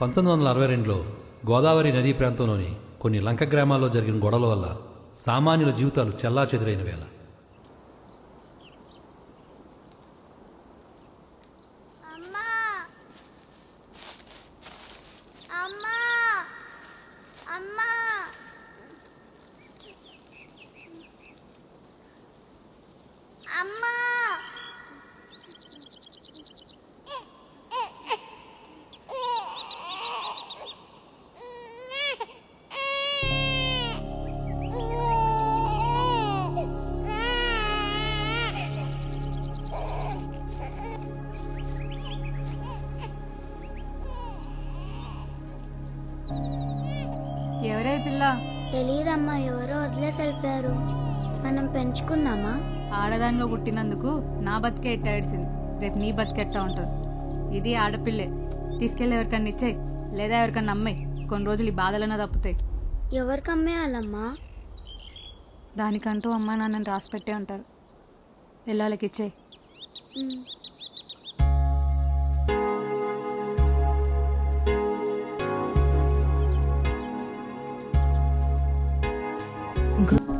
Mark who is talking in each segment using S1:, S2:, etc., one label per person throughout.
S1: పంతొమ్మిది వందల అరవై రెండులో గోదావరి నదీ ప్రాంతంలోని కొన్ని లంక గ్రామాల్లో జరిగిన గొడవల వల్ల సామాన్యుల జీవితాలు చెల్లా చెదిరైన వేళ.
S2: పిల్ల?
S3: తెలియదమ్మా ఎవరో వదిలేసి వెళ్ళిపోయారు మనం పెంచుకుందామా?
S2: ఆడదానిలో పుట్టినందుకు నా బతికే ఎట్టాడిసింది. రేపు నీ బతికెట్టా ఉంటుంది. ఇది ఆడపిల్లే. తీసుకెళ్ళి ఎవరికన్నా ఇచ్చేయి. లేదా ఎవరికన్నా అమ్మాయి కొన్ని రోజులు ఈ బాధలన్నా తప్పుతాయి.
S3: ఎవరికి అమ్మేయాలమ్మా
S2: దానికంటూ అమ్మా నాన్నని రాసి పెట్టే ఉంటారు. పిల్లలకి ఇచ్చేయి.
S3: good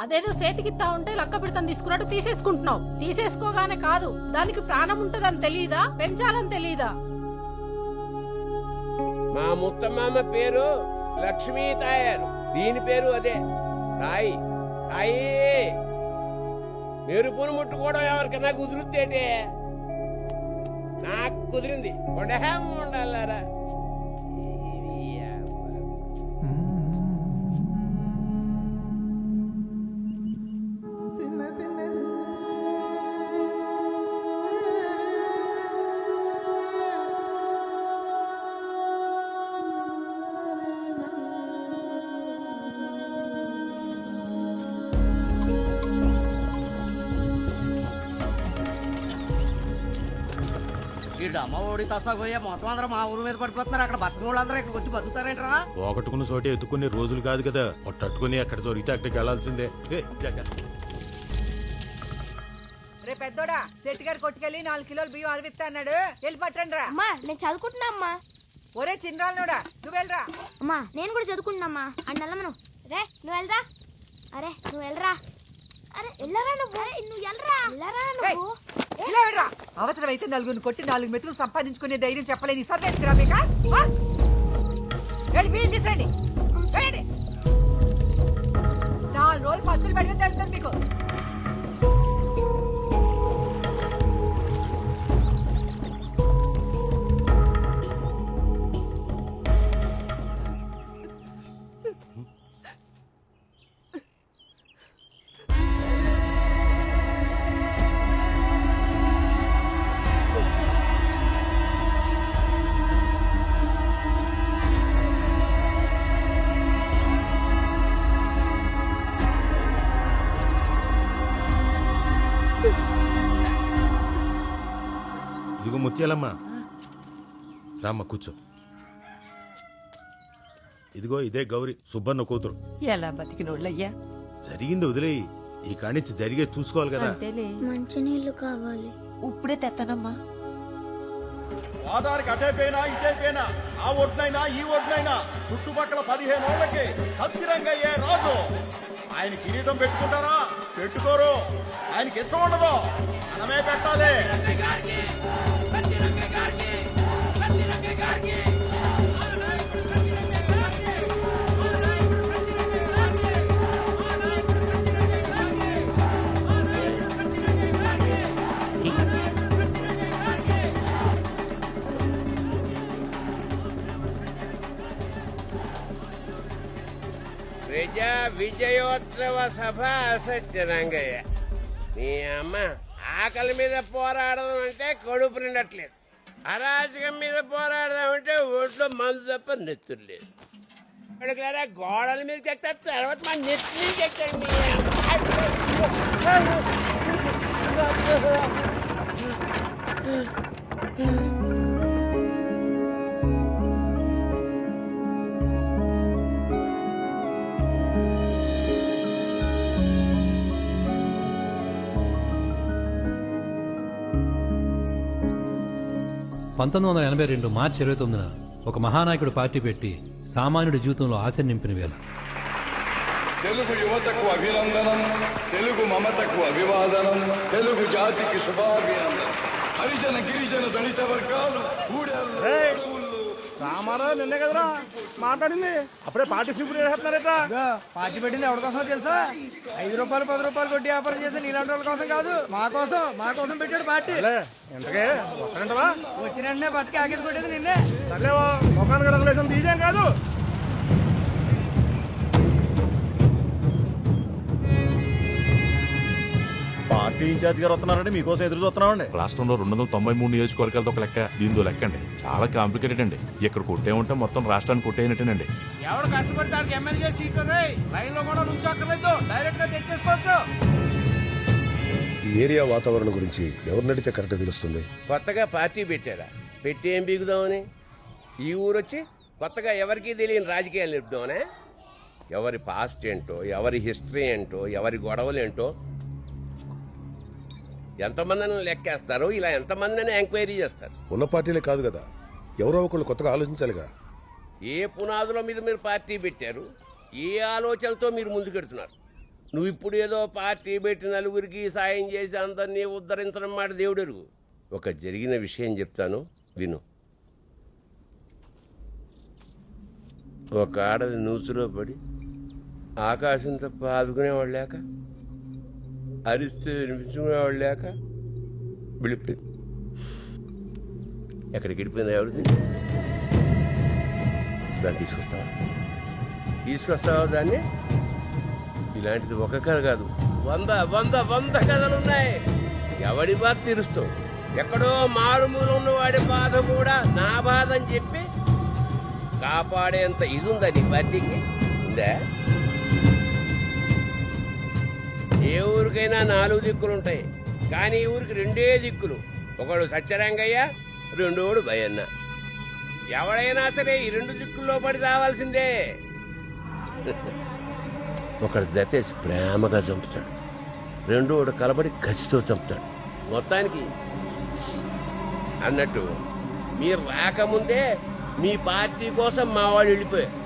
S4: అదేదో సేతికిత్తా ఉంటే లక్క పిడతను తీసుకున్నట్టు తీసేసుకుంటున్నావు. తీసేసుకోగానే కాదు. దానికి ప్రాణం ఉంటదని తెలియదా పెంచాలని తెలియదా
S5: మా ముత్తమామ పేరు లక్ష్మీ తాయారు దీని పేరు అదే. తాయి తాయి మెరుపును ముట్టుకోవడం ఎవరికన్నా కుదురుద్దేటే? నాకు కుదిరింది. ఉండహం ఉండాలరా.
S6: వీడు అమ్మ ఓడి తసా పోయే మొత్తం అందరూ మా ఊరు మీద పడిపోతున్నారు. అక్కడ బతుకున్న వాళ్ళందరూ ఇక్కడ వచ్చి బతుకుతారేంట్రా?
S7: పోగొట్టుకున్న చోటే ఎత్తుకునే రోజులు కాదు కదా. పట్టుకుని ఎక్కడ దొరికితే అక్కడికి వెళ్ళాల్సిందే.
S8: రే పెద్దోడా శెట్టి గారు కొట్టుకెళ్ళి నాలుగు కిలోలు బియ్యం అడిగిస్తా అన్నాడు. వెళ్ళి పట్టండి రా.
S3: అమ్మా నేను చదువుకుంటున్నా అమ్మా.
S8: ఒరే చిన్నరాలనోడా నువ్వు వెళ్ళరా?
S3: అమ్మా నేను కూడా చదువుకుంటున్నామ్మా అని నల్లమను రే నువ్వు వెళ్ళరా? అరే నువ్వు వెళ్ళరా? అరే వెళ్ళరా నువ్వు? నువ్వు వెళ్ళరా? వెళ్ళరా నువ్వు?
S8: ఇలా వెళ్ళరా నలుగురిని కొట్టి నాలుగు మెతుకులు సంపాదించుకునే ధైర్యం చెప్పలేని సర్లేదు మీక వెళ్ళి బియ్యం నాలుగు రోజులు పత్తులు పెడితే తెలుస్తుంది మీకు.
S7: ముత్యాలమ్మ రామ్మ కూర్చో. ఇదిగో ఇదే గౌరి సుబ్బన్న కూతురు.
S9: ఎలా బతికినోళ్ళయ్యా?
S7: జరిగింది వదిలేయి. ఈ కానించి జరిగే చూసుకోవాలి కదా.
S9: అంతేలే.
S3: మంచినీళ్ళు కావాలి.
S9: ఇప్పుడే తెత్తనమ్మా.
S10: ఆధారికి అటైపోయినా ఇటైపోయినా ఆ ఒడ్నైనా ఈ ఒడ్నైనా చుట్టుపక్కల పదిహేను ఏళ్ళకి సత్యరంగయ్యే రాజు. ఆయన కిరీటం పెట్టుకుంటారా? పెట్టుకోరు. ఆయనకి ఇష్టం ఉండదు. మనమే పెట్టాలి.
S5: విజయోత్సవ సభ సత్యరంగయ్య నీ అమ్మ ఆకలి మీద పోరాడడం అంటే కడుపు నిండట్లేదు. అరాచకం మీద పోరాడదాం అంటే ఒంట్లో మందు తప్ప నెత్తులు లేదు. ఇక్కడికి గోడల మీద ఎక్కుతారు తర్వాత మా నెత్తి మీద ఎక్కుతారు మీ అమ్మ.
S1: పంతొమ్మిది వందల ఎనభై రెండు మార్చి ఇరవై తొమ్మిదిన ఒక మహానాయకుడు పార్టీ పెట్టి సామాన్యుడి జీవితంలో ఆశ నింపిన వేళ.
S10: తెలుగు యువతకు అభినందనం తెలుగు మమతకు అభివాదనం తెలుగు జాతికి శుభాభినందనం. హరిజన గిరిజన దళిత వర్గాలు
S11: రామారావు నిన్నే కదరా మాట్లాడింది? అప్పుడే పార్టీ సింపుల్ చేస్తున్నారట
S12: పార్టీ పెట్టింది ఎవరి కోసం తెలుసా? ఐదు రూపాయలు పది రూపాయలు కొట్టి వ్యాపారం చేసి నీలాంటి వాళ్ళ కోసం కాదు మా కోసం మా కోసం పెట్టాడు పార్టీ.
S11: వస్తానంటవా?
S12: వచ్చిన వెంటనే బతికి ఆగేది కొట్టేది నిన్నే.
S11: సర్లేవో ముఖానికి తీసేం కాదు.
S10: పార్టీ ఇన్ఛార్జ్ గారు వస్తున్నారంటే మీకోసం ఎదురు చూస్తున్నామండి.
S11: రాష్ట్రంలో రెండు వందల తొంభై మూడు నియోజకవర్గాలతో ఒక లెక్క దీంతో లెక్క అండి. చాలా కాంప్లికేటెడ్ అండి. ఇక్కడ కొట్టే ఉంటే మొత్తం రాష్ట్రాన్ని కొట్టేయనట్టేనండి.
S12: ఎవడు కష్టపడి దానికి ఎమ్మెల్యే సీట్లు లైన్లో కూడా నుంచోక్కర్లేదు డైరెక్ట్గా తెచ్చేసుకోవచ్చు.
S10: ఈ ఏరియా వాతావరణం గురించి ఎవరిని అడిగితే కరెక్ట్ తెలుస్తుంది?
S5: కొత్తగా పార్టీ పెట్టారా? పెట్టి ఏం బీగుదామని? ఈ ఊరొచ్చి కొత్తగా ఎవరికీ తెలియని రాజకీయాలు నిలుపుదామనే? ఎవరి పాస్ట్ ఏంటో ఎవరి హిస్టరీ ఏంటో ఎవరి గొడవలు ఏంటో ఎంతమందిని లెక్కేస్తారు ఇలా ఎంతమందిని ఎంక్వైరీ చేస్తారు?
S10: ఉన్న పార్టీలే కాదు కదా. ఎవరో ఒకళ్ళు కొత్తగా ఆలోచించాలిగా.
S5: ఏ పునాదుల మీద మీరు పార్టీ పెట్టారు? ఏ ఆలోచనతో మీరు ముందుకెడుతున్నారు నువ్వు ఇప్పుడు ఏదో పార్టీ పెట్టి నలుగురికి సాయం చేసి అందరినీ ఉద్ధరించడం మాట దేవుడు ఎరుగు ఒక జరిగిన విషయం చెప్తాను విను. ఒక ఆడది నూతులో పడి ఆకాశం తప్ప ఆదుకునేవాడు లేక అరిస్తే వినిపించుకునేవాడు లేక వెళ్ళిపోయింది ఎక్కడికి వెళ్ళిపోయింది ఎవరిది దాన్ని తీసుకొస్తావా? తీసుకొస్తావా దాన్ని? ఇలాంటిది ఒక కథ కాదు. వంద వంద వంద కథలు ఉన్నాయి. ఎవడి బాధ తీరుస్తావు? ఎక్కడో మారుమూలు ఉన్నవాడి బాధ కూడా నా బాధ అని చెప్పి కాపాడేంత ఇది ఉందా నీ పార్టీకి ఉందా? ఏ ఊరికైనా నాలుగు దిక్కులు ఉంటాయి. కానీ ఈ ఊరికి రెండే దిక్కులు. ఒకడు సత్యరంగయ్య రెండోడు భయన్న ఎవడైనా సరే ఈ రెండు దిక్కుల్లో పడి రావాల్సిందే. ఒకడు జతేసి ప్రేమగా చంపుతాడు. రెండోడు కలబడి కసితో చంపుతాడు. మొత్తానికి అన్నట్టు మీరు రాకముందే మీ పార్టీ కోసం మా వాళ్ళు వెళ్ళిపోయారు.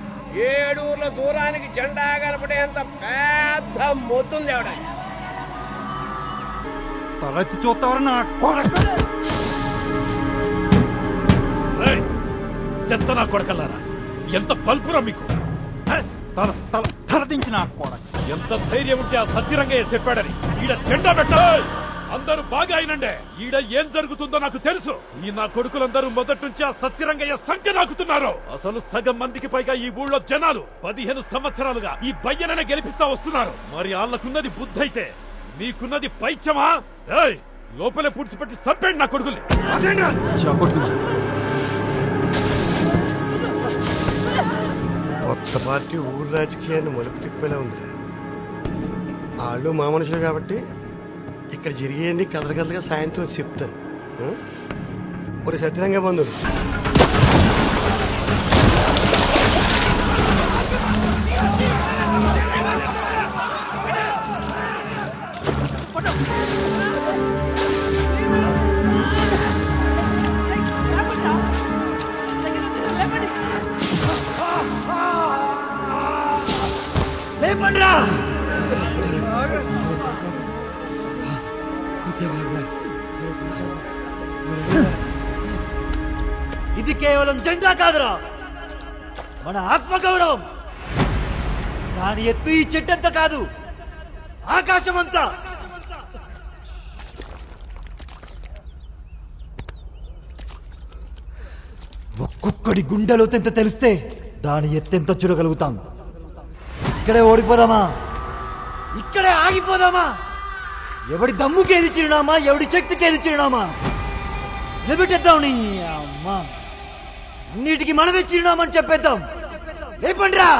S5: ఏడు ఊర్ల దూరానికి జెండా కనపడేంత పెద్ద మొత్తుంది ఆవిడ.
S12: తలెత్తి చూస్తావరా నా కొడక?
S11: చెత్త నా కొడకల్లారా? ఎంత పల్పురా మీకు?
S12: తల తల తల దించి నా కొడక.
S11: ఎంత ధైర్యం ఉంటే ఆ సత్యరంగయ్య చెప్పాడని ఈడ జెండా పెట్టాలి అందరూ బాగా అయినండే. ఈడ ఏం జరుగుతుందో నాకు తెలుసు. ఈ నా కొడుకులందరూ మొదటి నుంచి ఆ సత్యరంగయ్య సంఖ్య నాకుతున్నారు. అసలు సగం మందికి పైగా ఈ ఊళ్ళో జనాలు పదిహేను సంవత్సరాలుగా ఈ బయ్యననే గెలిపిస్తా వస్తున్నారు. మరి వాళ్ళకున్నది బుద్ధి అయితే మీకున్నది పైచమా ఏయ్ లోపలే పుడిచిపెట్టి చంపేయండి నా కొడుకుల్ని.
S10: కొత్త పార్టీ ఊరు రాజకీయాన్ని మలుపు తిప్పేలా ఉంది వాళ్ళు మా మనుషులు కాబట్టి ఇక్కడ జరిగేయండి కథలు కథలుగా సాయంత్రం చెప్తాను. ఒక సత్యరంగ బంధువు
S12: ఇది కేవలం జెండా కాదురా. మన ఆత్మగౌరవం. దాని ఎత్తు ఈ చెట్టంత కాదు. ఆకాశం అంతా ఒక్కొక్కడి గుండెలో తెంత తెలిస్తే దాని ఎత్తెంత చూడగలుగుతాం. ఇక్కడే ఓడిపోదామా? ఇక్కడే ఆగిపోదామా? ఎవడి దమ్ముకి ఏది చిరునామా? ఎవడి శక్తికి ఏది చిరునామా నిలబెట్టేద్దాం నీ అమ్మా. నీటికి మనమే చిరునామని చెప్పేద్దాం. లేపండి రా